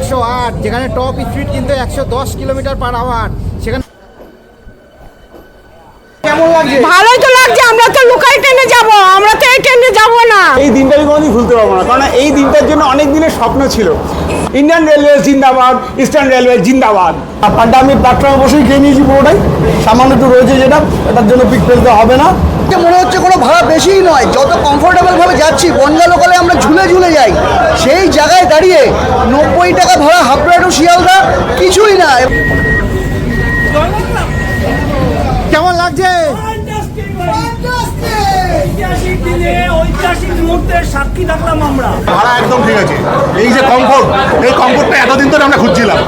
একশো আট যেখানে টপ স্পিড কিন্তু একশো দশ কিলোমিটার পার আওয়ার। সেখানে ভালোই তো লাগছে আমরা তো লোকাল ট্রেনে যাব আমরা তো এই ট্রেনে যাব না। এই দিনটা আমি কোনোদিন ভুলতে পারব না কারণ এই দিনটার জন্য অনেক দিনের স্বপ্ন ছিল। ইন্ডিয়ান রেলওয়ে জিন্দাবাদ ইস্টার্ন রেলওয়ে জিন্দাবাদ। আর আমি প্ল্যাটফর্মে বসেই খেয়ে নিয়েছি পুরোটাই। সামান্য একটু রয়েছে যেটা এটার জন্য পিক ফেলতে হবে না। যে মনে হচ্ছে কোনো ভাড়া বেশিই নয়। যত কমফোর্টেবলভাবে যাচ্ছি বনগা লোকালে আমরা ঝুলে ঝুলে যাই। সেই জায়গায় দাঁড়িয়ে নব্বই টাকা ভাড়া হাবড়া টু শিয়ালদা কিছুই না। কেমন লাগছে? ঐতিহাসিক মুহূর্তের সাক্ষী থাকলাম আমরা। ভাড়া একদম ঠিক আছে। এই যে কমফোর্ট এই কমফোর্টটা এতদিন ধরে আমরা খুঁজছিলাম।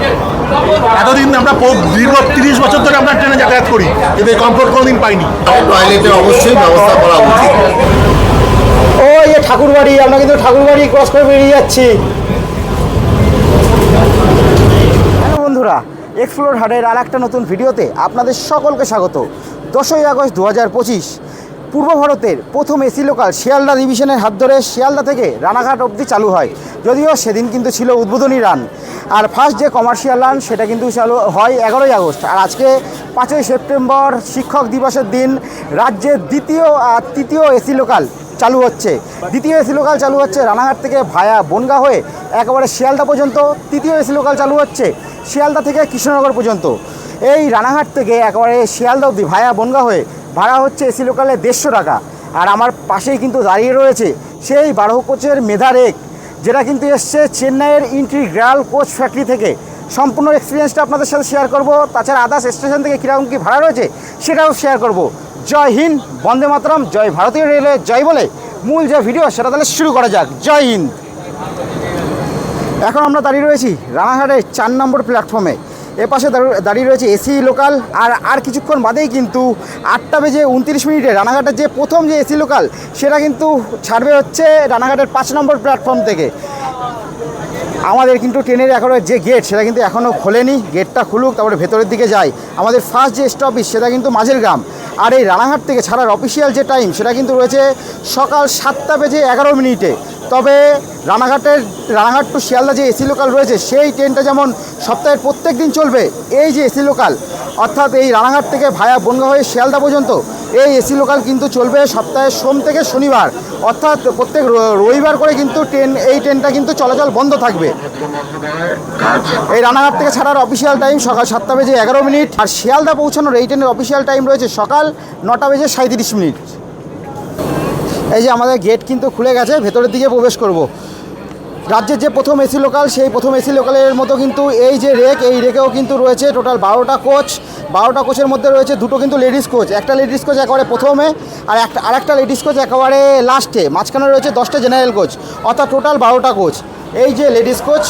এতদিন আমরা দীর্ঘ তিরিশ বছর ধরে আমরা ট্রেনে যাতায়াত করি কিন্তু এই কমফোর্ট কোনোদিন পাইনি। টয়লেটের অবশ্যই ব্যবস্থা করা উচিত। ও এই ঠাকুরবাড়ি আমরা কিন্তু ঠাকুরবাড়ি ক্রস করে বেরিয়ে যাচ্ছি। বন্ধুরা এক্সপ্লোর হাটের আর একটা নতুন ভিডিওতে আপনাদের সকলকে স্বাগত। দশই আগস্ট দু হাজার পঁচিশ পূর্ব ভারতের প্রথম এসি লোকাল শিয়ালদা ডিভিশনের হাত ধরে শিয়ালদা থেকে রানাঘাট অবধি চালু হয়। যদিও সেদিন কিন্তু ছিল উদ্বোধনী রান। আর ফার্স্ট যে কমার্শিয়াল রান সেটা কিন্তু চালু হয় এগারোই আগস্ট। আর আজকে পাঁচই সেপ্টেম্বর শিক্ষক দিবসের দিন রাজ্যের দ্বিতীয় আর তৃতীয় এসি লোকাল চালু হচ্ছে। দ্বিতীয় এসি লোকাল চালু হচ্ছে রানাঘাট থেকে ভায়া বনগা হয়ে একেবারে শিয়ালদা পর্যন্ত। তৃতীয় এসি লোকাল চালু হচ্ছে শিয়ালদা থেকে কৃষ্ণনগর পর্যন্ত। এই রানাঘাট থেকে একেবারে শিয়ালদা অবধি ভায়া বনগা হয়ে ভাড়া হচ্ছে এসি লোকালে দেড়শো টাকা। আর আমার পাশেই কিন্তু দাঁড়িয়ে রয়েছে সেই বারো কোচের মেধা রেক, যেটা কিন্তু এসছে চেন্নাইয়ের ইন্টিগ্রাল কোচ ফ্যাক্টরি থেকে। সম্পূর্ণ এক্সপিরিয়েন্সটা আপনাদের সাথে শেয়ার করব। তাছাড়া আদার্স স্টেশন থেকে কীরকম কী ভাড়া রয়েছে সেটাও শেয়ার করব। জয় হিন্দ, বন্দে মাতরম, জয় ভারতীয় রেলওয়ে, জয় বলে মূল যে ভিডিও সেটা তাহলে শুরু করা যাক। জয় হিন্দ। এখন আমরা দাঁড়িয়ে রয়েছি রানাঘাটের চার নম্বর প্ল্যাটফর্মে এ পাশে দাঁড়িয়ে রয়েছে এসি লোকাল, আর আর কিছুক্ষণ বাদেই কিন্তু আটটা বেজে উনত্রিশ মিনিটে রানাঘাটের যে প্রথম যে এসি লোকাল, সেটা কিন্তু ছাড়বে হচ্ছে রানাঘাটের পাঁচ নম্বর প্ল্যাটফর্ম থেকে। আমাদের কিন্তু ট্রেনের এখনও যে গেট সেটা কিন্তু এখনও খোলেনি গেটটা খুলুক, তারপরে ভেতরের দিকে যাই। আমাদের ফার্স্ট যে স্টপিস সেটা কিন্তু মাঝের গ্রাম। আর এই রানাঘাট থেকে ছাড়ার অফিসিয়াল যে টাইম সেটা কিন্তু রয়েছে সকাল সাতটা বেজে এগারো মিনিটে। তবে রানাঘাটের, রানাঘাট টু শিয়ালদা যে এসি লোকাল রয়েছে, সেই ট্রেনটা যেমন সপ্তাহের প্রত্যেক দিন চলবে, এই যে এসি লোকাল অর্থাৎ এই রানাঘাট থেকে ভায়া বনগা হয়ে শিয়ালদা পর্যন্ত, এই এসি লোকাল কিন্তু চলবে সপ্তাহে সোম থেকে শনিবার। অর্থাৎ প্রত্যেক রবিবার করে কিন্তু ট্রেন এই ট্রেনটা কিন্তু চলাচল বন্ধ থাকবে। এই রানাঘাট থেকে ছাড়ার অফিসিয়াল টাইম সকাল সাতটা বেজে এগারো মিনিট, আর শিয়ালদা পৌঁছানোর এই ট্রেনের অফিসিয়াল টাইম রয়েছে সকাল নটা বেজে সাঁত্রিশ মিনিট। এই যে আমাদের গেট কিন্তু খুলে গেছে, ভেতরের দিকে প্রবেশ করব। রাজ্যের যে প্রথম এসি লোকাল সেই প্রথম এসি লোকালের মতো কিন্তু এই যে রেক এই রেকেও কিন্তু রয়েছে টোটাল বারোটা কোচ বারোটা কোচের মধ্যে রয়েছে দুটো কিন্তু লেডিস কোচ একটা লেডিস কোচ একেবারে প্রথমে, আর একটা আর একটা লেডিস কোচ একেবারে লাস্টে মাঝখানে রয়েছে দশটা জেনারেল কোচ অর্থাৎ টোটাল বারোটা কোচ এই যে লেডিস কোচ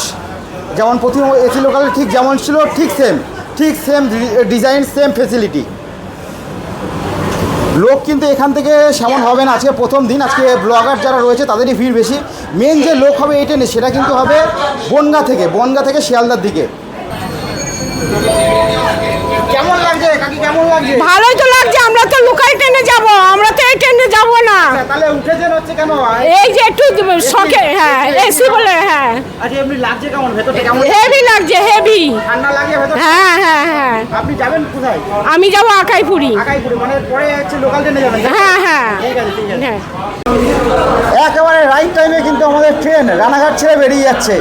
যেমন প্রথম এসি লোকালে ঠিক যেমন ছিল, ঠিক সেম ঠিক সেম ডিজাইন সেম ফেসিলিটি লোক কিন্তু এখান থেকে সেমন হবে না। আজকে প্রথম দিন, আজকে ব্লগার যারা রয়েছে তাদেরই ভিড় বেশি। মেন যে লোক হবে এই ট্রেনে, সেটা কিন্তু হবে বনগা থেকে বনগা থেকে শিয়ালদার দিকে। কেমন লাগছে? কাকি কেমন লাগছে? ভালোই তো লাগছে আমরা তো লোকাল ট্রেনে যাব আমরা তো এই ট্রেনে যাব না। তাহলে উঠেছেন হচ্ছে কেন? এই যে একটু শখে হ্যাঁ এসি বলে হ্যাঁ। আচ্ছা এমনি লাগছে কেমন? ভেতরটা কেমন? হেভি লাগছে হেভি ঠান্ডা লাগে ভেতর হ্যাঁ হ্যাঁ হ্যাঁ। আপনি যাবেন কোথায়? আমি যাব আকাইপুরি। আকাইপুরে মানে পরে হচ্ছে লোকাল ট্রেনে যাবেন হ্যাঁ হ্যাঁ। ঠিক আছে ঠিক আছে। হ্যাঁ। একেবারে রাইট টাইমে কিন্তু আমাদের ট্রেন রানাঘাট ছেড়ে বেরিয়ে যাচ্ছে।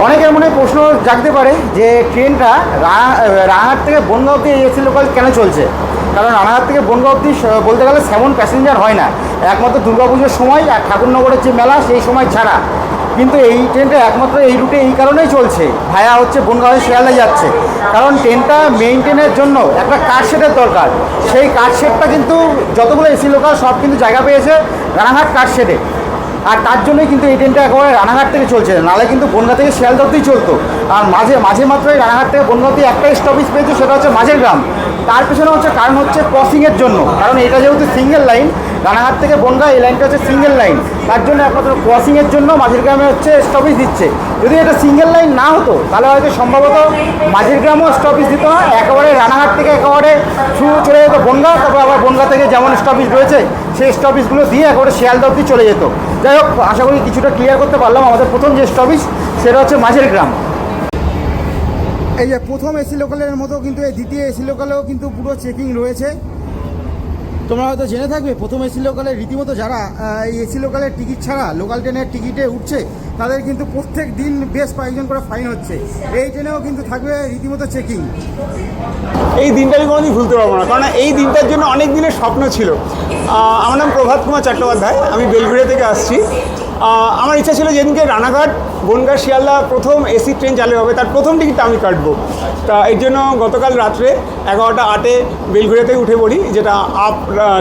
অনেকের মনে প্রশ্ন জাগতে পারে যে ট্রেনটা রা- রানাঘাট থেকে বনগাঁ অব্দি এসি লোকাল কেন চলছে? কারণ রানাহাট থেকে বনগাঁ অব্দি বলতে গেলে সেমন প্যাসেঞ্জার হয় না। একমাত্র দুর্গাপুজোর সময় আর ঠাকুরনগরের যে মেলা, সেই সময় ছাড়া। কিন্তু এই ট্রেনটা একমাত্র এই রুটে এই কারণেই চলছে। ভায়া হচ্ছে বনগাঁ হয়ে শিয়ালদা যাচ্ছে। কারণ ট্রেনটা মেনটেনের জন্য একটা কার শেডের দরকার। সেই কার শেডটা কিন্তু যতগুলো এসি লোকাল সব কিন্তু জায়গা পেয়েছে রানাঘাট কার শেডে আর তার জন্যই কিন্তু এই ট্রেনটা একেবারে রানাঘাট থেকে চলছে। নাহলে কিন্তু বনগা থেকে শিয়ালদা অব্দিই চলতো। আর মাঝে মাঝে মাত্রই রানাঘাট থেকে বনগা অব্দি একটাই স্টপেজ পেয়েছে, সেটা হচ্ছে মাঝের গ্রাম। তার পেছনে হচ্ছে কারণ হচ্ছে ক্রসিংয়ের জন্য। কারণ এটা যেহেতু সিঙ্গেল লাইন রানাঘাট থেকে বনগাঁ, এই লাইনটা হচ্ছে সিঙ্গেল লাইন তার জন্য একমাত্র ক্রসিংয়ের জন্য মাঝের গ্রামে হচ্ছে স্টপেজ দিচ্ছে। যদি এটা সিঙ্গেল লাইন না হতো, তাহলে হয়তো সম্ভবত মাঝের গ্রামও স্টপেজ দিত না, একেবারে রানাঘাট থেকে একেবারে শুরু চলে যেত বনগা, তারপর আবার বনগাঁ থেকে যেমন স্টপেজ রয়েছে, সেই স্টপেজগুলো দিয়ে একেবারে শিয়ালদা অব্দি চলে যেত। যাই হোক, আশা করি কিছুটা ক্লিয়ার করতে পারলাম আমাদের প্রথম যে স্টপেজ সেটা হচ্ছে মাঝের গ্রাম এই যে প্রথম এসি লোকালের মতো কিন্তু এই দ্বিতীয় এসি লোকালেও কিন্তু পুরো চেকিং রয়েছে। তোমরা হয়তো জেনে থাকবে, প্রথম এসি লোকালে রীতিমতো যারা এই এসি লোকালের টিকিট ছাড়া লোকাল ট্রেনের টিকিটে উঠছে, তাদের কিন্তু প্রত্যেক দিন বেশ কয়েকজন করে ফাইন হচ্ছে। এই ট্রেনেও কিন্তু থাকবে রীতিমতো চেকিং এই দিনটা আমি কোনোদিন ভুলতে পারব না কারণ এই দিনটার জন্য অনেক দিনের স্বপ্ন ছিল। আমার নাম প্রভাত কুমার চট্টোপাধ্যায়, আমি বেলগুড়িয়া থেকে আসছি। আমার ইচ্ছা ছিল যেদিনকে রানাঘাট বনগা শিয়ালদা প্রথম এসি ট্রেন চালু হবে। তার প্রথম টিকিটটা আমি কাটবো। তা এর জন্য গতকাল রাত্রে এগারোটা আটে বেলগুড়িয়া উঠে পড়ি যেটা আপ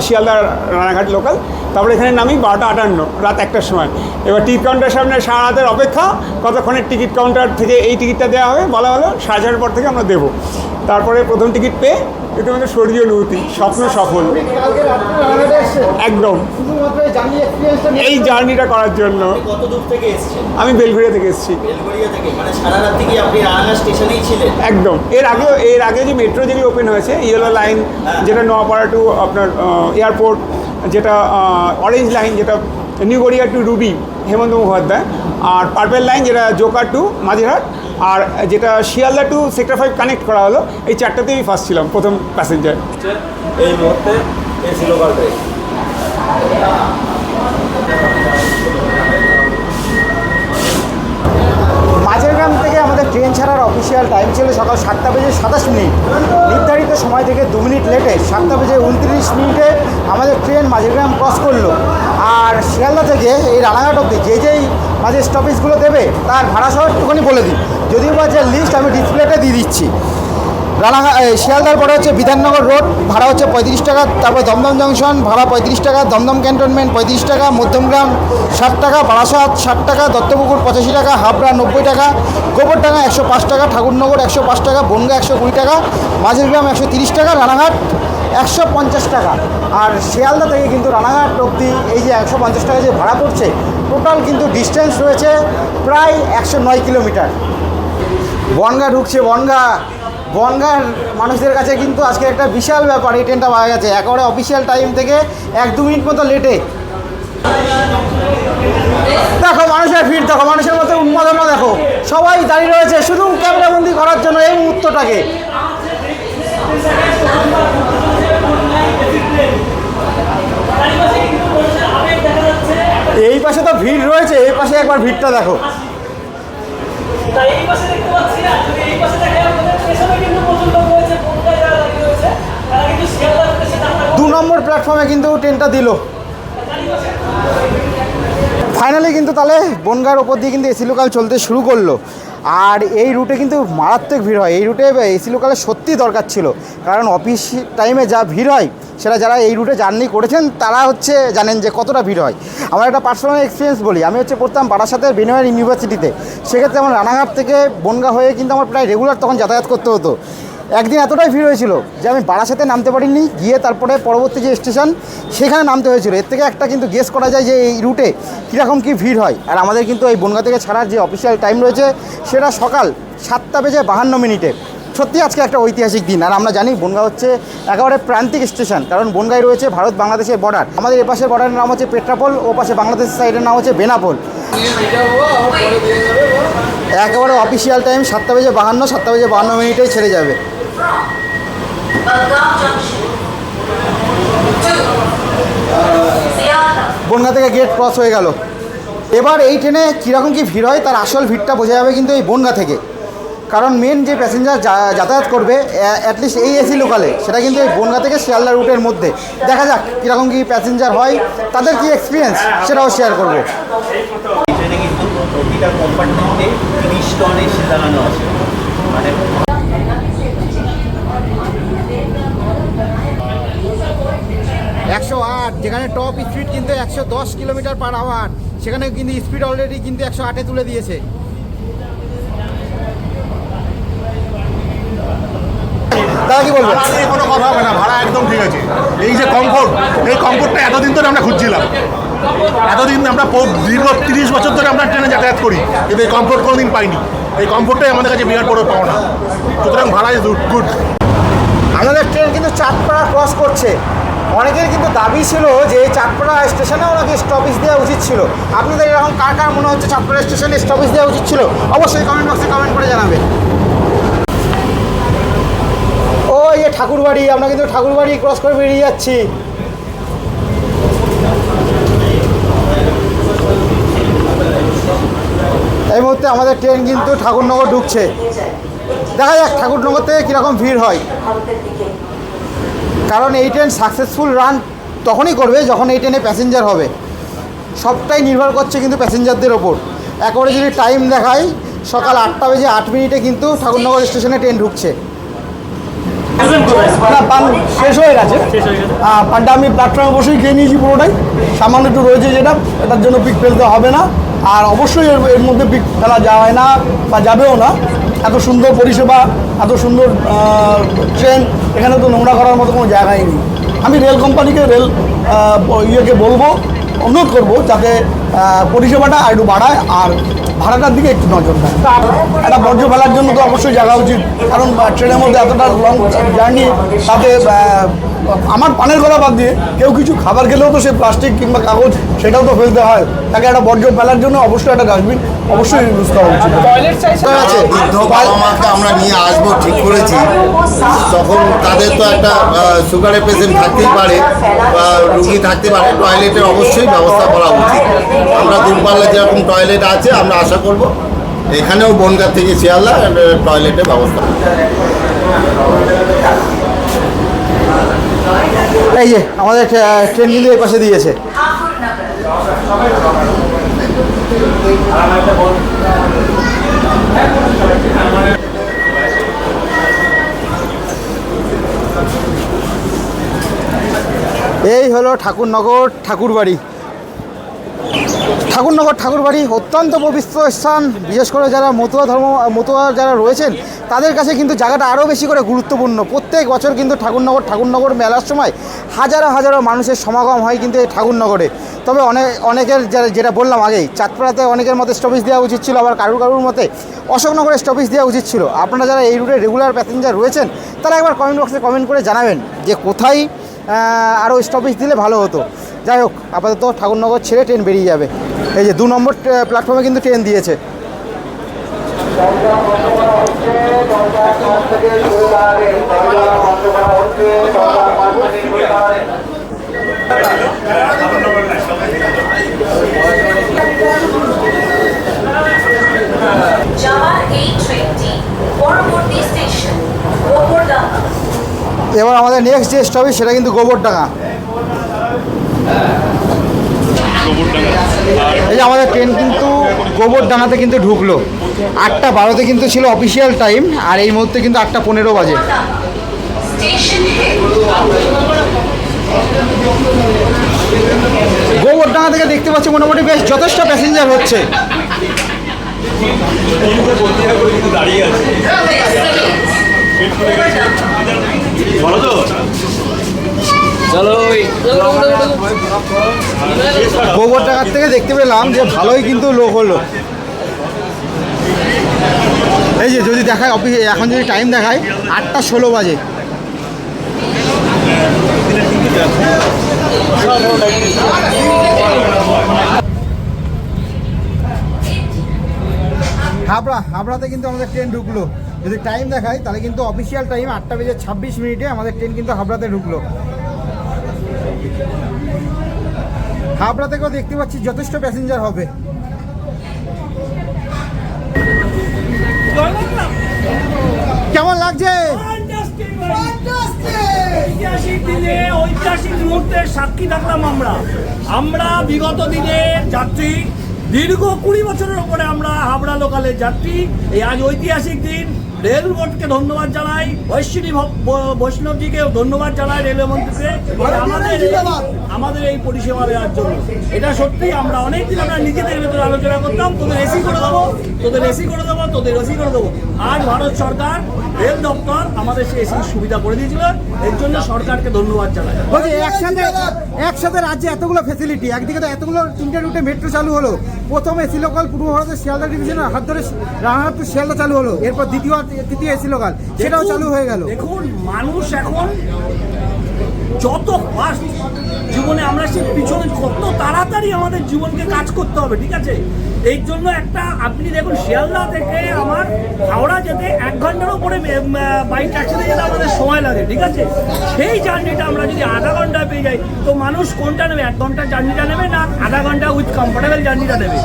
শিয়ালদা রানাঘাট লোকাল তারপরে এখানে নামি বারোটা আটান্ন রাত একটার সময়। এবার টিকিট কাউন্টার সামনে সারা রাতের অপেক্ষা কতক্ষণের টিকিট কাউন্টার থেকে এই টিকিটটা দেওয়া হবে বলা হলো সাড়ে ছটার পর থেকে আমরা দেবো। তারপরে প্রথম টিকিট পেয়ে ইতিমধ্যে স্বর্গীয় অনুভূতি স্বপ্ন সফল। একদম। এই জার্নিটা করার জন্য। কত দূর থেকে এসছেন? আমি এসেছি বেলগড়িয়া থেকে মানে স্টেশনেই ছিলেন? একদম। এর আগেও এর আগে যে মেট্রো যেগুলো ওপেন হয়েছে ইয়েলো লাইন যেটা নোয়াপাড়া টু আপনার এয়ারপোর্ট যেটা অরেঞ্জ লাইন যেটা New Garia to Ruby Hemanta Mukhopadhyay R purple line যেটা জোকার টু মাঝেরহাট আর যেটা Sealdah to sector five connect করা হলো এই চারটাতেই আমি ফার্স্ট ছিলাম প্রথম প্যাসেঞ্জার এই মুহূর্তে সাতাশ মিনিট। নির্ধারিত সময় থেকে দু মিনিট লেটে সাতটা বেজে উনত্রিশ মিনিটে আমাদের ট্রেন মাঝেগ্রাম ক্রস করল। আর শিয়ালদা থেকে এই রানাঘাট অব্দি যে যেই মাঝে স্টপেজগুলো দেবে, তার ভাড়া সহ একটুখানি বলে দিই। যদিও বা যে লিস্ট আমি ডিসপ্লেটা দিয়ে দিচ্ছি। রানাঘাট শিয়ালদার পরে হচ্ছে বিধাননগর রোড, ভাড়া হচ্ছে পঁয়ত্রিশ টাকা, তারপর দমদম জংশন, ভাড়া পঁয়ত্রিশ টাকা, দমদম ক্যান্টনমেন্ট পঁয়ত্রিশ টাকা, মধ্যমগ্রাম ষাট টাকা, বারাসাত ষাট টাকা, দত্তপুকুর পঁচাশি টাকা, হাবড়া নব্বই টাকা, গোবরডাঙ্গা একশো পাঁচ টাকা, ঠাকুরনগর একশো পাঁচ টাকা, বনগা একশো কুড়ি টাকা, মাঝেরগ্রাম একশো তিরিশ টাকা, রানাঘাট একশো পঞ্চাশ টাকা। আর শিয়ালদা থেকে কিন্তু রানাঘাট অব্দি এই যে একশো পঞ্চাশ টাকা যে ভাড়া পড়ছে, টোটাল কিন্তু ডিস্টেন্স রয়েছে প্রায় একশো নয় কিলোমিটার। বনগা ঢুকছে, বনগা বনগার মানুষদের কাছে কিন্তু আজকে একটা বিশাল ব্যাপার, এই ট্রেনটা পাওয়া গেছে। একেবারে অফিসিয়াল টাইম থেকে এক দু মিনিট মতো লেটে দেখো, মানুষের ভিড়, দেখো, মানুষের মধ্যে উন্মাদনা, দেখো। সবাই দাঁড়িয়ে রয়েছে শুধু ক্যামেরাবন্দি করার জন্য এই মুহূর্তটাকে। এই পাশে তো ভিড় রয়েছে, এই পাশে একবার ভিড়টা দেখো। এই পাশে দেখতে পাচ্ছি যদি এই পাশে দু নম্বর প্ল্যাটফর্মে কিন্তু ট্রেনটা দিল। ফাইনালি কিন্তু তাহলে বনগার ওপর দিয়ে কিন্তু এসি লোকাল চলতে শুরু করল। আর এই রুটে কিন্তু মারাত্মক ভিড় হয়। এই রুটে এসি লোকালে সত্যি দরকার ছিল। কারণ অফিস টাইমে যা ভিড় হয়, সেটা যারা এই রুটে জার্নি করেছেন, তারা হচ্ছে জানেন যে কতটা ভিড় হয়। আমার একটা পার্সোনাল এক্সপিরিয়েন্স বলি। আমি হচ্ছে পড়তাম বারাসাতের বিনয় ইউনিভার্সিটিতে সেক্ষেত্রে আমার রানাঘাট থেকে বনগা হয়ে কিন্তু আমার প্রায় রেগুলার তখন যাতায়াত করতে হতো। একদিন এতটাই ভিড় হয়েছিল যে আমি বারাসাতে নামতে পারিনি, গিয়ে তারপরে পরবর্তী যে স্টেশন, সেখানে নামতে হয়েছিল। এর থেকে একটা কিন্তু গেস করা যায় যে এই রুটে কীরকম কী ভিড় হয়। আর আমাদের কিন্তু এই বনগা থেকে ছাড়ার যে অফিসিয়াল টাইম রয়েছে, সেটা সকাল সাতটা বেজে বাহান্ন মিনিটে। সত্যি আজকে একটা ঐতিহাসিক দিন। আর আমরা জানি বনগা হচ্ছে একেবারে প্রান্তিক স্টেশন, কারণ বনগায় রয়েছে ভারত বাংলাদেশের বর্ডার আমাদের এপাশের বর্ডারের নাম হচ্ছে পেট্রাপোল, ও পাশে বাংলাদেশের সাইডের নাম হচ্ছে বেনাপোল। একেবারে অফিসিয়াল টাইম সাতটা বেজে বাহান্ন, সাতটা বেজে বাহান্ন মিনিটেই ছেড়ে যাবে। বনগা থেকে গেট ক্রস হয়ে গেল। এবার এই ট্রেনে কীরকম কী ভিড় হয়, তার আসল ভিড়টা বোঝা যাবে কিন্তু এই বনগা থেকে। কারণ মেন যে প্যাসেঞ্জার যাতায়াত করবে অ্যাটলিস্ট এই এসি লোকালে সেটা কিন্তু এই বনগা থেকে শিয়ালদা রুটের মধ্যে। দেখা যাক কীরকম কী প্যাসেঞ্জার হয়, তাদের কী এক্সপিরিয়েন্স সেটাও শেয়ার করব। প্রতিটা তিরিশ টন এসি লাগানো আছে। মানে একশো আট যেখানে টপ স্পিড কিন্তু একশো দশ কিলোমিটার পার আওয়ার সেখানে কিন্তু স্পিড অলরেডি কিন্তু একশো আটে তুলে দিয়েছে। কি কোনো কথা হবে না ভাড়া একদম ঠিক আছে। এই যে কমফোর্ট এই কমফোর্টটা এতদিন ধরে আমরা খুঁজছিলাম। এতদিন আমরা দীর্ঘ তিরিশ বছর ধরে আমরা ট্রেনে যাতায়াত করি কিন্তু এই কমফোর্ট কোনোদিন পাইনি। এই কমফোর্টটাই আমাদের কাছে বিরাট বড় সুতরাং ভাড়া ইজ গুড আমাদের ট্রেন কিন্তু চাঁদপাড়া ক্রস করছে। অনেকের কিন্তু দাবি ছিল যে এই চাঁদপাড়া স্টেশনে ওনাকে স্টপেজ দেওয়া উচিত ছিল। আপনাদের এরকম কার কার মনে হচ্ছে চাঁদপাড়া স্টেশনে স্টপেজ দেওয়া উচিত ছিল? অবশ্যই কমেন্ট বক্সে কমেন্ট করে জানাবেন। ও, এই যে ঠাকুরবাড়ি, আমরা কিন্তু ঠাকুরবাড়ি ক্রস করে বেরিয়ে যাচ্ছি। এই মুহূর্তে আমাদের ট্রেন কিন্তু ঠাকুরনগর ঢুকছে। দেখা যাক ঠাকুরনগর থেকে কীরকম ভিড় হয়। কারণ এই ট্রেন সাকসেসফুল রান তখনই করবে যখন এই ট্রেনে প্যাসেঞ্জার হবে। সবটাই নির্ভর করছে কিন্তু প্যাসেঞ্জারদের ওপর। একবারে যদি টাইম দেখাই, সকাল আটটা বেজে আট মিনিটে কিন্তু ঠাকুরনগর স্টেশনে ট্রেন ঢুকছে। না, পান, শেষ হয়ে গেছে। পানটা আমি প্ল্যাটফর্মে বসেই খেয়ে নিয়েছি পুরোটাই। সামান্য একটু রয়েছে যেটা, এটার জন্য পিক ফেলতে হবে না। আর অবশ্যই এর মধ্যে পিক ফেলা যায় না বা যাবেও না। এত সুন্দর পরিষেবা, এত সুন্দর ট্রেন এখানে তো নোংরা করার মতো কোনো জায়গাই নেই। আমি রেল কোম্পানিকে রেল ইয়েকে বলব, অনুরোধ করব যাতে পরিষেবাটা আর একটু বাড়ায় আর ভাড়াটার দিকে একটু নজর দেয়। একটা বর্জ্য ফেলার জন্য তো অবশ্যই জায়গা উচিত, কারণ ট্রেনের মধ্যে এতটা লং জার্নি তাতে আমার পানের কথা বাদ দিয়ে কেউ কিছু খাবার খেলেও তো সে প্লাস্টিক কিংবা কাগজ সেটাও তো ফেলতে হয়। তাকে একটা বর্জ্য ফেলার জন্য অবশ্যই একটা ডাস্টবিন অবশ্যই ইউজ করা উচিত। আছে বৃদ্ধ বাবা মাকে আমরা নিয়ে আসব ঠিক করেছি। তখন তাদের তো একটা সুগারের পেশেন্ট থাকতেই পারে বা রুগী থাকতে পারে টয়লেটের অবশ্যই ব্যবস্থা করা উচিত। আমরা দূরপাল্লা যেরকম টয়লেট আছে আমরা আশা করব এখানেও বনগাঁ থেকে শিয়ালদা টয়লেটের ব্যবস্থা। এই যে আমাদের ট্রেন কিন্তু এই পাশে দিয়েছে। এই হলো ঠাকুরনগর ঠাকুরবাড়ি। ঠাকুরনগর ঠাকুরবাড়ি অত্যন্ত পবিত্র স্থান। বিশেষ করে যারা মতুয়া ধর্ম, মতুয়া যারা রয়েছেন, তাদের কাছে কিন্তু জায়গাটা আরও বেশি করে গুরুত্বপূর্ণ। প্রত্যেক বছর কিন্তু ঠাকুরনগর ঠাকুরনগর মেলার সময় হাজারো হাজারো মানুষের সমাগম হয় কিন্তু এই ঠাকুরনগরে। তবে অনেক অনেকের যারা- যেটা বললাম আগেই, চাঁদপাড়াতে অনেকের মতে স্টপেজ দেওয়া উচিত ছিল, আবার কারুর কারুর মতে অশোকনগরে স্টপেজ দেওয়া উচিত ছিল। আপনারা যারা এই রুটে রেগুলার প্যাসেঞ্জার রয়েছেন, তারা একবার কমেন্ট বক্সে কমেন্ট করে জানাবেন যে কোথায় আরও স্টপেজ দিলে ভালো হতো। যাই হোক আপাতত ঠাকুরনগর ছেড়ে ট্রেন বেরিয়ে যাবে। এই যে দু নম্বর প্ল্যাটফর্মে কিন্তু ট্রেন দিয়েছে। এবার আমাদের নেক্সট যে স্টপেজ সেটা কিন্তু গোবরডাঙ্গা। এই যে আমাদের ট্রেন কিন্তু গোবরডাঙ্গাতে কিন্তু ঢুকলো। আটটা বারোতে কিন্তু ছিল অফিসিয়াল টাইম আর এই মুহূর্তে কিন্তু আটটা পনেরো বাজে। গোবরডাঙ্গা থেকে দেখতে পাচ্ছি মোটামুটি বেশ যথেষ্ট প্যাসেঞ্জার হচ্ছে। গোবরডাঙ্গার থেকে দেখতে পেলাম যে ভালোই কিন্তু লোক হলো। এই যে যদি দেখায় অফিস এখন যদি টাইম দেখায়, আটটা ষোলো বাজে। হাবড়া, হাবড়াতে কিন্তু আমাদের ট্রেন ঢুকলো। যদি টাইম দেখায়, তাহলে কিন্তু অফিসিয়াল টাইম আটটা বেজে ছাব্বিশ মিনিটে আমাদের ট্রেন কিন্তু হাবড়াতে ঢুকলো। হাবড়া থেকেও দেখতে পাচ্ছি যথেষ্ট প্যাসেঞ্জার হবে। কেমন লাগছে? ঐতিহাসিক দিনে ঐতিহাসিক মুহূর্তের সাক্ষী থাকলাম আমরা আমরা বিগত দিনের যাত্রী দীর্ঘ কুড়ি বছরের উপরে আমরা হাবড়া লোকালের যাত্রী এই আজ ঐতিহাসিক দিন রেল বোর্ডকে ধন্যবাদ জানাই বৈষ্ণী বৈষ্ণবজিকে ধন্যবাদ জানাই রেলওয়ে মন্ত্রীকে আমাদের আমাদের এই পরিষেবা দেওয়ার জন্য। এটা সত্যি আমরা অনেকদিন আমরা নিজেদের ভেতরে আলোচনা করতাম তোদের এসি করে দেবো। তোদের এসি করে দেবো তোদের এসি করে দেবো। আজ ভারত সরকার রেল দপ্তর আমাদের সেই এসির সুবিধা করে দিয়েছিল। এর জন্য সরকারকে ধন্যবাদ জানাই। একসাথে একসাথে রাজ্যে এতগুলো ফেসিলিটি একদিকে তো এতগুলো তিনটে রুটে মেট্রো চালু হলো। প্রথম এসি লোকাল পূর্ব ভারতের শিয়ালদা ডিভিশনের হাত ধরে রানাঘাট শিয়ালদা চালু হলো। এরপর দ্বিতীয় আর তৃতীয় এসি লোকাল সেটাও চালু হয়ে গেল। দেখুন মানুষ এখন যত ফাস্ট জীবনে আমরা সেই পিছনে কত তাড়াতাড়ি আমাদের জীবনকে কাজ করতে হবে ঠিক আছে? এই জন্য একটা, আপনি দেখুন, শিয়ালদা থেকে আমার হাওড়া যেতে এক ঘণ্টার উপরে বাইক ট্যাক্সিতে যেতে আমাদের সময় লাগে, ঠিক আছে? সেই জার্নিটা আমরা যদি আধা ঘন্টায় পেয়ে যাই, তো মানুষ কোনটা নেবে? এক ঘণ্টার জার্নিটা নেবে না আধা ঘণ্টা উইথ কমফোর্টেবল জার্নিটা নেবে?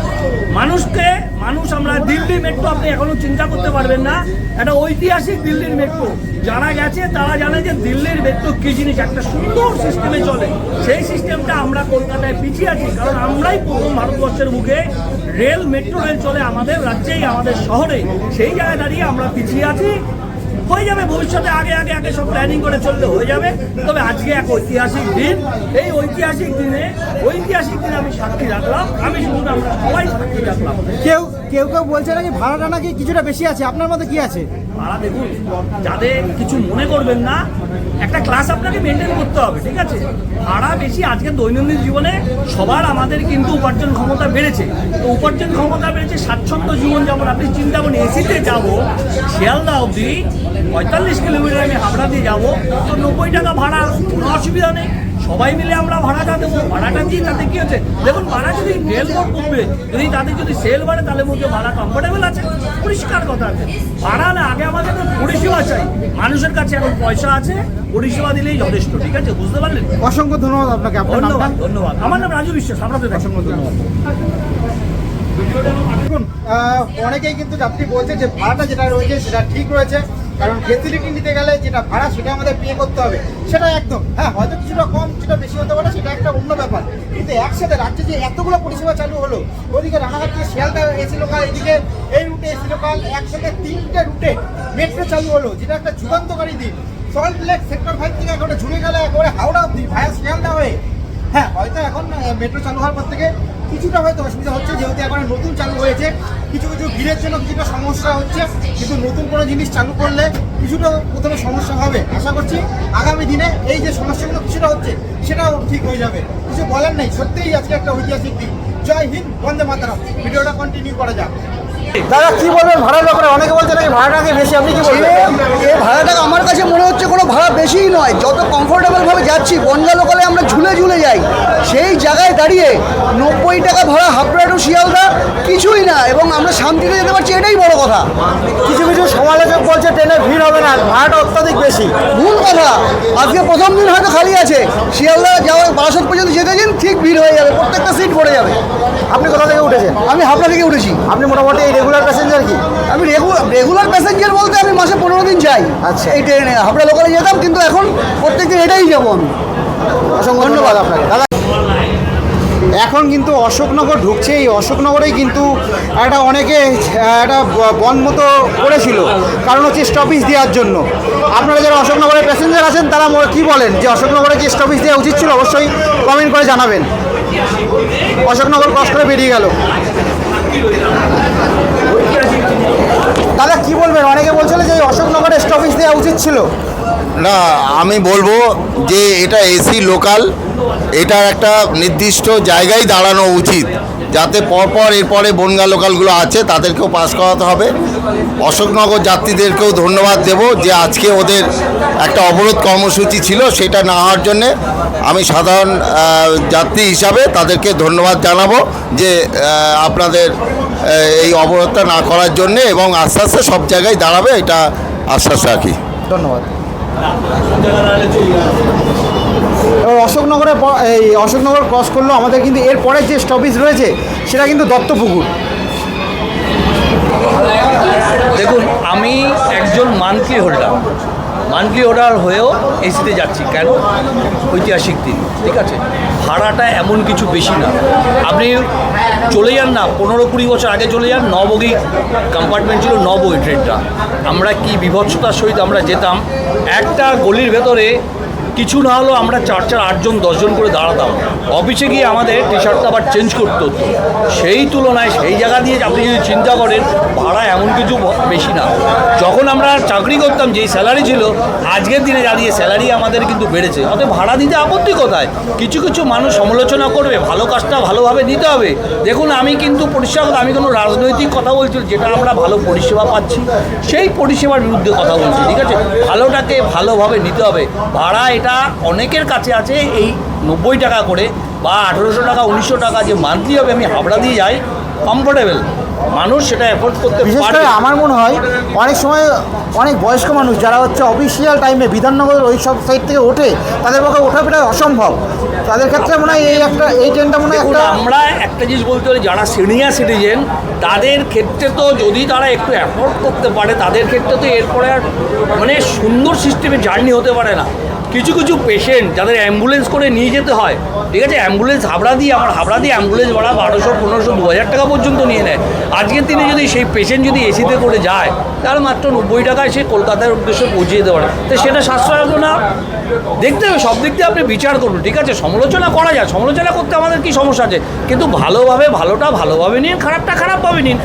মানুষকে, মানুষ আমরা দিল্লি মেট্রো আপনি এখনও চিন্তা করতে পারবেন না, একটা ঐতিহাসিক দিল্লির মেট্রো যারা গেছে, তারা জানে যে দিল্লির মেট্রো কি জিনিস, একটা সুন্দর সিস্টেমে চলে। সেই সিস্টেমটা আমরা কলকাতায় পিছিয়ে আছি, কারণ আমরাই প্রথম ভারতবর্ষের মুখে রেল, মেট্রো, রেল চলে আমাদের রাজ্যেই, আমাদের শহরে। সেই জায়গায় দাঁড়িয়ে আমরা পিছিয়ে আছি। হয়ে যাবে ভবিষ্যতে, আগে আগে আগে সব প্ল্যানিং করে চললে হয়ে যাবে। তবে আজকে এক ঐতিহাসিক দিন। এই ঐতিহাসিক দিনে ঐতিহাসিক দিনে আমি সাক্ষী রাখলাম। আমি শুধু আমরা সবাই সাক্ষী রাখলাম। কেউ কেউ কেউ বলছে নাকি ভাড়াটা নাকি কিছুটা বেশি আছে? আপনার মধ্যে কি আছে? ভাড়া দেখুন যাদের কিছু মনে করবেন না, একটা ক্লাস আপনাকে মেনটেন করতে হবে, ঠিক আছে? ভাড়া বেশি আজকে দৈনন্দিন জীবনে সবার আমাদের কিন্তু উপার্জন ক্ষমতা বেড়েছে। তো উপার্জন ক্ষমতা বেড়েছে, স্বাচ্ছন্দ্য জীবন যেমন আপনি চিন্তা করুন এসিতে যাব, শিয়ালদা অবধি পঁয়তাল্লিশ কিলোমিটার আমি হাবড়া দিয়ে যাব, তো নব্বই টাকা ভাড়া, কোনো অসুবিধা নেই। সবাই মিলে আমরা ভাড়াটা দেবো। ভাড়াটা দিয়ে তাতে কি হচ্ছে? দেখুন ভাড়া যদি রেল বোর্ড করবে যদি তাদের যদি সেল বাড়ে তাহলে মুখে ভাড়া কমফোর্টেবল আছে। পরিষ্কার কথা আছে। ভাড়া না আগে আমাদের তো পরিষেবা চাই। মানুষের কাছে এখন পয়সা আছে পরিষেবা দিলেই যথেষ্ট ঠিক আছে? বুঝতে পারলেন? অসংখ্য ধন্যবাদ আপনাকে। ধন্যবাদ ধন্যবাদ। আমার নাম রাজু বিশ্বাস আপনাদের অসংখ্য ধন্যবাদ। দেখুন অনেকেই কিন্তু যাত্রী বলছে যে ভাড়াটা যেটা রয়েছে সেটা ঠিক রয়েছে। কারণ ফেসিলিটি নিতে গেলে যেটা ভাড়া সেটা আমাদের পে করতে হবে। সেটা একদম। হ্যাঁ হয়তো কিছুটা কম, কিছুটা বেশি হতে পারে, সেটা একটা অন্য ব্যাপার। কিন্তু একসাথে রাজ্যে যে এতগুলো পরিষেবা চালু হলো, ওদিকে রানাঘাট থেকে শিয়ালদা এসি লোকাল এদিকে এই রুটে এসি লোকাল একসাথে তিনটে রুটে মেট্রো চালু হলো, যেটা একটা যুগান্তকারী দিন। সল্ট লেক সেক্টর ফাইভ থেকে একেবারে ঝুড়ে গেলে একেবারে হাওড়া অব্দি ভায়া শিয়ালদা হয়ে। হ্যাঁ হয়তো এখন মেট্রো চালু হওয়ার পর থেকে কিছুটা হয়তো অসুবিধা হচ্ছে, যেহেতু এখন নতুন চালু হয়েছে। কিছু কিছু ভিড়ের জন্য কিছুটা সমস্যা হচ্ছে, কিন্তু নতুন কোনো জিনিস চালু করলে কিছুটা প্রথমে সমস্যা হবে। আশা করছি আগামী দিনে এই যে সমস্যাগুলো কিছুটা হচ্ছে, সেটাও ঠিক হয়ে যাবে। কিছু বলার নেই, সত্যিই আজকে একটা ঐতিহাসিক দিন। জয় হিন্দ, বন্দে মাতারাম। ভিডিওটা কন্টিনিউ করা যাক। দাদা কি বলবেন? ভাড়ার ব্যাপারে অনেকে বলছে নাকি ভাড়াটা নাকি বেশি আপনি কি বলবেন? এই ভাড়াটা আমার কাছে মনে হচ্ছে কোনো ভাড়া বেশিই নয়। যত কমফোর্টেবল ভাবে যাচ্ছি বনগা লোকালে আমরা ঝুলে ঝুলে যাই। সেই জায়গায় দাঁড়িয়ে নব্বই টাকা ভাড়া হাবড়া টু শিয়ালদা কিছুই না। এবং আমরা শান্তিতে যেতে পারছি এটাই বড় কথা। কিছু কিছু সমালোচক বলছে ট্রেনে ভিড় হবে না ভাড়াটা অত্যাধিক বেশি। ভুল কথা। আজকে প্রথম দিন হয়তো খালি আছে। শিয়ালদা যাওয়ার বারাসত পর্যন্ত যেতে দিন ঠিক ভিড় হয়ে যাবে প্রত্যেকটা সিট পড়ে যাবে। আপনি কোথা থেকে উঠেছেন? আমি হাবড়া থেকে উঠেছি। আপনি মোটামুটি এই রেগুলার প্যাসেঞ্জার কি? আমি রেগুলার প্যাসেঞ্জার বলতে আমি মাসে পনেরো দিন যাই। আচ্ছা। এই ট্রেনে হাবড়া লোকালে যেতাম কিন্তু এখন প্রত্যেকদিন এটাই যাব আমি। অসংখ্য ধন্যবাদ আপনাকে। দাদা এখন কিন্তু অশোকনগর ঢুকছে। এই অশোকনগরেই কিন্তু একটা অনেকে একটা ব- বন্ধ মতো করেছিল কারণ হচ্ছে স্টপেজ দেওয়ার জন্য। আপনারা যারা অশোকনগরের প্যাসেঞ্জার আছেন তারা কি বলেন? যে অশোকনগরে কি স্টপেজ দেওয়া উচিত ছিল অবশ্যই কমেন্ট করে জানাবেন। অশোকনগর ক্রস করে বেরিয়ে গেল। দাদা কি বলবেন? অনেকে বলছিল যে অশোকনগরে স্টপেজ দেওয়া উচিত ছিল। না, আমি বলব যে এটা এসি লোকাল এটা একটা নির্দিষ্ট জায়গায় দাঁড়ানো উচিত। যাতে পরপর এরপরে বনগা লোকালগুলো আছে, তাদেরকেও পাস করাতে হবে। অশোকনগর যাত্রীদেরকেও ধন্যবাদ দেব যে আজকে ওদের একটা অবরোধ কর্মসূচি ছিল, সেটা না হওয়ার জন্যে আমি সাধারণ যাত্রী হিসাবে তাদেরকে ধন্যবাদ জানাব যে আপনাদের এই অবরোধটা না করার জন্যে এবং আস্তে আস্তে সব জায়গায় দাঁড়াবে, এটা আশ্বাস রাখি। ধন্যবাদ। এবার অশোকনগরে প- এই অশোকনগর ক্রস করল। আমাদের কিন্তু এর পরের যে স্টপেজ রয়েছে, সেটা কিন্তু দত্তপুকুর। দেখুন, আমি একজন মান্থলি হোল্ডার মান্থলি হোল্ডার হয়েও এসিতে যাচ্ছি। কেন? ঐতিহাসিক দিন, ঠিক আছে? ভাড়াটা এমন কিছু বেশি না। আপনি চলে যান না, পনেরো কুড়ি বছর আগে চলে যান, নবগি কম্পার্টমেন্ট ছিল নবগি ট্রেনটা আমরা কি বিভৎসতার সহিত আমরা যেতাম? একটা গলির ভেতরে কিছু না হলেও আমরা চার চার আটজন, দশজন করে দাঁড়াতাম। অফিসে গিয়ে আমাদের টি শার্টটা আবার চেঞ্জ করতে হতো। সেই তুলনায় সেই জায়গা দিয়ে আপনি যদি চিন্তা করেন, ভাড়া এমন কিছু বেশি না। যখন আমরা চাকরি করতাম, যেই স্যালারি ছিল, আজকের দিনে দাঁড়িয়ে স্যালারি আমাদের কিন্তু বেড়েছে, অতএব ভাড়া দিতে আপত্তি কোথায়? কিছু কিছু মানুষ সমালোচনা করবে, ভালো কাজটা ভালোভাবে নিতে হবে। দেখুন, আমি কিন্তু পরিষেবা, আমি কোনো রাজনৈতিক কথা বলছি, যেটা আমরা ভালো পরিষেবা পাচ্ছি, সেই পরিষেবার বিরুদ্ধে কথা বলছি, ঠিক আছে? ভালোটাকে ভালোভাবে নিতে হবে। ভাড়া এটা অনেকের কাছে আছে এই নব্বই টাকা করে বা আঠেরোশো টাকা উনিশশো টাকা যে মান্থলি হবে আমি হাবড়া দিয়ে যাই কমফোর্টেবল মানুষ সেটা অ্যাফোর্ড করতে বিশেষ করে আমার মনে হয় অনেক সময় অনেক বয়স্ক মানুষ যারা হচ্ছে অফিসিয়াল টাইমে বিধাননগরের ওই সব সাইড থেকে ওঠে তাদের পক্ষে ওঠা প্রায় অসম্ভব। তাদের ক্ষেত্রে মনে হয় এই একটা এই ট্রেনটা মনে হয় আমরা একটা জিনিস বলতে পারি যারা সিনিয়র সিটিজেন তাদের ক্ষেত্রে তো যদি তারা একটু অ্যাফোর্ড করতে পারে তাদের ক্ষেত্রে তো এরপরে আর মানে সুন্দর সিস্টেমে জার্নি হতে পারে না। কিছু কিছু পেশেন্ট যাদের অ্যাম্বুলেন্স করে নিয়ে যেতে হয়, ঠিক আছে? অ্যাম্বুলেন্স হাবড়া দিয়ে, আমার হাবড়া দিয়ে অ্যাম্বুলেন্স ভাড়া বারোশো, পনেরোশো দু হাজার টাকা পর্যন্ত নিয়ে নেয়। আজকের দিনে যদি সেই পেশেন্ট যদি এসিতে করে যায় তাহলে মাত্র নব্বই টাকায় সে কলকাতার উদ্দেশ্যে পৌঁছে যেতে পারে। তো সেটা সাশ্রয় হলো না। দেখতে হবে, সব দিক দিয়ে আপনি বিচার করুন, ঠিক আছে? সমালোচনা করা যায়, সমালোচনা করতে আমাদের কি সমস্যা আছে? কিন্তু ভালোভাবে, ভালোটা ভালোভাবে নিন, খারাপটা খারাপভাবে নিন।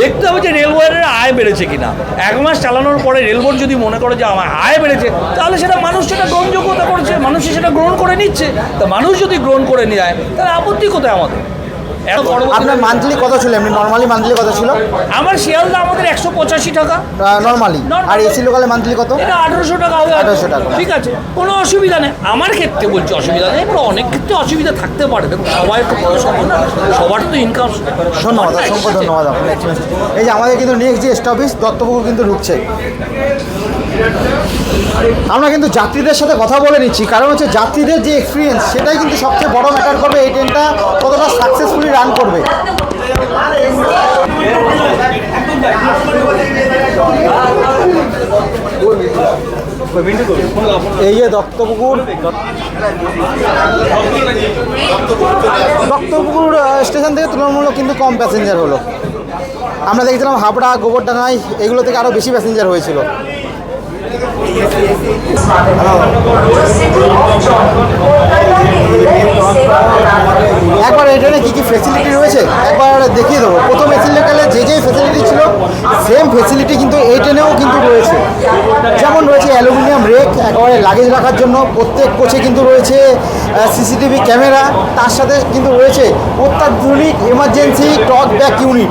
দেখতে হবে যে রেলওয়ের আয় বেড়েছে কিনা। এক মাস চালানোর পরে রেলবোর্ড যদি মনে করে যে আমার আয় বেড়েছে, তাহলে সেটা মানুষ সেটা গ্রহণযোগ্যতা করছে, মানুষ সেটা গ্রহণ করে নিচ্ছে। তা মানুষ যদি গ্রহণ করে নেয়, তাহলে আপত্তি কোথায় আমাদের? আপনার মান্থলি কত ছিল? এমনি নর্মালি মান্থলি কত ছিল? আমার শিয়ালদা আমাদের একশো পঁচাশি টাকা। নর্মালি আর এসি লোকালে মান্থলি কত? এটা আঠারোশো টাকা হবে। 1800 টাকা। ঠিক আছে কোনো অসুবিধা নেই। আমার ক্ষেত্রে বলছি অসুবিধা নেই এবার অনেক ক্ষেত্রে অসুবিধা থাকতে পারে। দেখুন সবাই তো না সবার তো ইনকাম ধন্যবাদ অসংখ্য ধন্যবাদ আপনার এই যে আমাদের কিন্তু নেক্সট যে স্টপেজ দত্তপুকুর কিন্তু ঢুকছে। আমরা কিন্তু যাত্রীদের সাথে কথা বলে নিচ্ছি। কারণ হচ্ছে যাত্রীদের যে এক্সপিরিয়েন্স সেটাই কিন্তু সবচেয়ে বড় ম্যাটার করবে। এই ট্রেনটা কতটা সাকসেসফুলি রান করবে। এই যে দত্তপুকুর দত্তপুকুর স্টেশন থেকে তুলনামূলক কিন্তু কম প্যাসেঞ্জার হলো। আমরা দেখেছিলাম হাবড়া, গোবরডাঙ্গায়, এগুলো থেকে আরও বেশি প্যাসেঞ্জার হয়েছিল। একবার ট্রেনে কী কী ফেসিলিটি রয়েছে? একবার দেখিয়ে দেবো। প্রথম এসি যে যে ফেসিলিটি ছিল সেম ফেসিলিটি কিন্তু এই ট্রেনেও কিন্তু রয়েছে। যেমন রয়েছে অ্যালুমিনিয়াম রেক একেবারে লাগেজ রাখার জন্য প্রত্যেক কোচে কিন্তু রয়েছে সিসিটিভি ক্যামেরা তার সাথে কিন্তু রয়েছে অত্যাধুনিক এমার্জেন্সি টক ব্যাক ইউনিট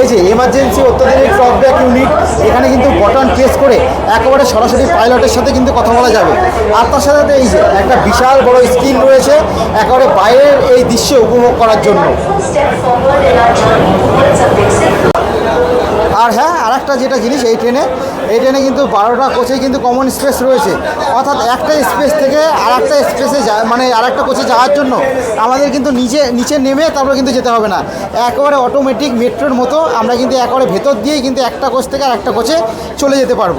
এই যে এমার্জেন্সি অত্যাধুনিক টক ব্যাক ইউনিট এখানে কিন্তু বটন প্রেস করে একেবারে সরাসরি পাইলটের সাথে কিন্তু কথা বলা যাবে। আর তার সাথে এই যে একটা বিশাল বড় স্ক্রিন রয়েছে একেবারে বাইরের এই দৃশ্য উপভোগ করার জন্য। আর হ্যাঁ আর একটা যেটা জিনিস এই ট্রেনে এই ট্রেনে কিন্তু বারোটা কোচে কিন্তু কমন স্পেস রয়েছে। অর্থাৎ একটা স্পেস থেকে আর একটা স্পেসে মানে আর একটা কোচে যাওয়ার জন্য আমাদের কিন্তু নিচে নিচে নেমে তারপরে কিন্তু যেতে হবে না। একেবারে অটোমেটিক মেট্রোর মতো আমরা কিন্তু একেবারে ভেতর দিয়েই কিন্তু একটা কোচ থেকে আর একটা কোচে চলে যেতে পারব।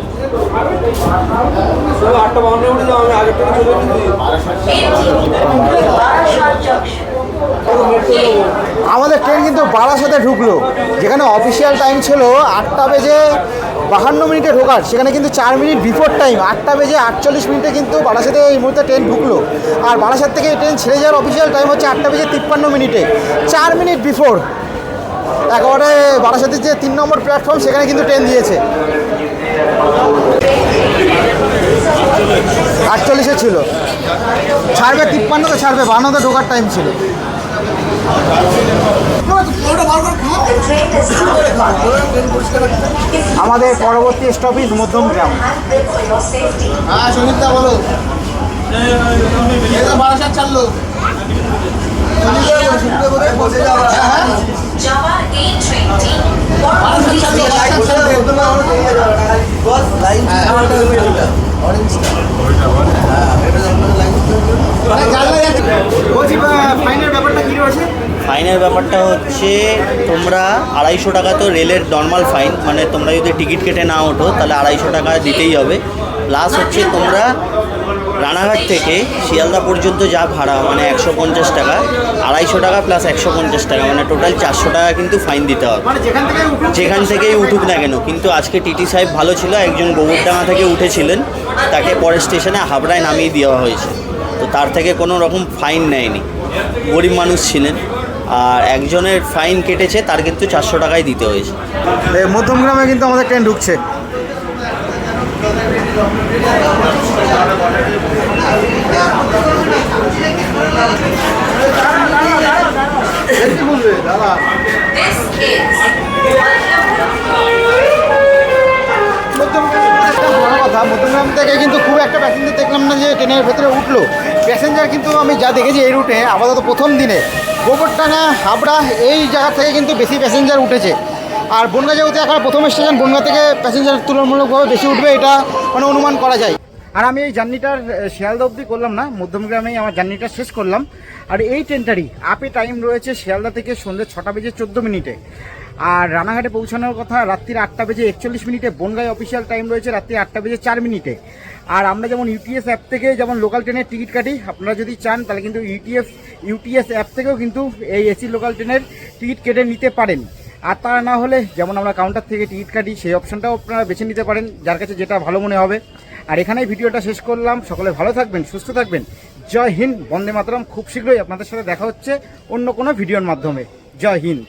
আমাদের ট্রেন কিন্তু বারাসাতে ঢুকলো। যেখানে অফিসিয়াল টাইম ছিল আটটা বেজে বাহান্ন মিনিটে ঢোকার। সেখানে কিন্তু চার মিনিট বিফোর টাইম আটটা বেজে আটচল্লিশ মিনিটে কিন্তু বারাসাতে এই মুহূর্তে ট্রেন ঢুকলো। আর বারাসাত থেকে এই ট্রেন ছেড়ে যাওয়ার অফিসিয়াল টাইম হচ্ছে আটটা বেজে তিপ্পান্ন মিনিটে। চার মিনিট বিফোর একেবারে বারাসাতের যে তিন নম্বর প্ল্যাটফর্ম সেখানে কিন্তু ট্রেন দিয়েছে। আটচল্লিশে ছিল। ছাড়বে তিপ্পান্নতে ছাড়বে বাহান্নতে ঢোকার টাইম ছিল। আমাদের পরবর্তী স্টপেজ মধ্যম গ্রাম। হ্যাঁ সঞ্জিতা বলো। বারাসাত ছাড়লো। Java A20, বলছি ফাইনের ব্যাপারটা হচ্ছে তোমরা আড়াইশো টাকা তো রেলের নর্মাল ফাইন মানে তোমরা যদি টিকিট কেটে না ওঠো, তাহলে আড়াইশো টাকা দিতেই হবে। প্লাস হচ্ছে তোমরা রানাঘাট থেকে শিয়ালদা পর্যন্ত যা ভাড়া মানে একশো পঞ্চাশ টাকা আড়াইশো টাকা প্লাস একশো পঞ্চাশ টাকা মানে টোটাল চারশো টাকা কিন্তু ফাইন দিতে হবে। মানে যেখান থেকেই উঠুক না কেন? কিন্তু আজকে টিটি সাহেব ভালো ছিল একজন গোবরডাঙ্গা থেকে উঠেছিলেন তাকে পরের স্টেশনে হাবড়ায় নামিয়ে দেওয়া হয়েছে। তো তার থেকে কোনো রকম ফাইন নেয়নি। গরিব মানুষ ছিলেন আর একজনের ফাইন কেটেছে তার কিন্তু চারশো টাকাই দিতে হয়েছে। মধ্যমগ্রামে কিন্তু আমাদের ট্রেন ঢুকছে। মধ্যমগ্রাম থেকে কিন্তু খুব একটা প্যাসেঞ্জার দেখলাম না যে ট্রেনের ভেতরে উঠল। প্যাসেঞ্জার কিন্তু আমি যা দেখেছি এই রুটে আপাতত প্রথম দিনে। গোবরটানা হাবড়া, এই জায়গা থেকে কিন্তু বেশি প্যাসেঞ্জার উঠেছে। আর বনগা যেহেতু এখন প্রথম স্টেশন বনগা থেকে প্যাসেঞ্জার তুলনামূলকভাবে বেশি উঠবে, এটা মানে অনুমান করা যায়। আর আমি এই জার্নিটার শিয়ালদা অবধি করলাম না মধ্যমগ্রামেই আমার জার্নিটা শেষ করলাম। আর এই ট্রেনটারই আপে টাইম রয়েছে শিয়ালদা থেকে সন্ধ্যে ছটা বেজে চোদ্দ মিনিটে। আর রানাঘাটে পৌঁছানোর কথা রাত্রির আটটা বেজে একচল্লিশ মিনিটে, বনগাঁয় অফিসিয়াল টাইম রয়েছে রাত্রি আটটা বেজে চার মিনিটে। আর আমরা যেমন ইউটিএস অ্যাপ থেকে যেমন লোকাল ট্রেনের টিকিট কাটি, আপনারা যদি চান তাহলে কিন্তু ইউটিএফ ইউটিএস অ্যাপ থেকেও কিন্তু এই এসি লোকাল ট্রেনের টিকিট কেটে নিতে পারেন। আর তা না হলে যেমন আমরা কাউন্টার থেকে টিকিট কাটি, সেই অপশনটাও আপনারা বেছে নিতে পারেন, যার কাছে যেটা ভালো মনে হবে। আর এখানেই ভিডিওটা শেষ করলাম। সকলে ভালো থাকবেন, সুস্থ থাকবেন। জয় হিন্দ, বন্দে মাতরম। খুব শীঘ্রই আপনাদের সাথে দেখা হচ্ছে অন্য কোনো ভিডিওর মাধ্যমে। জয় হিন্দ।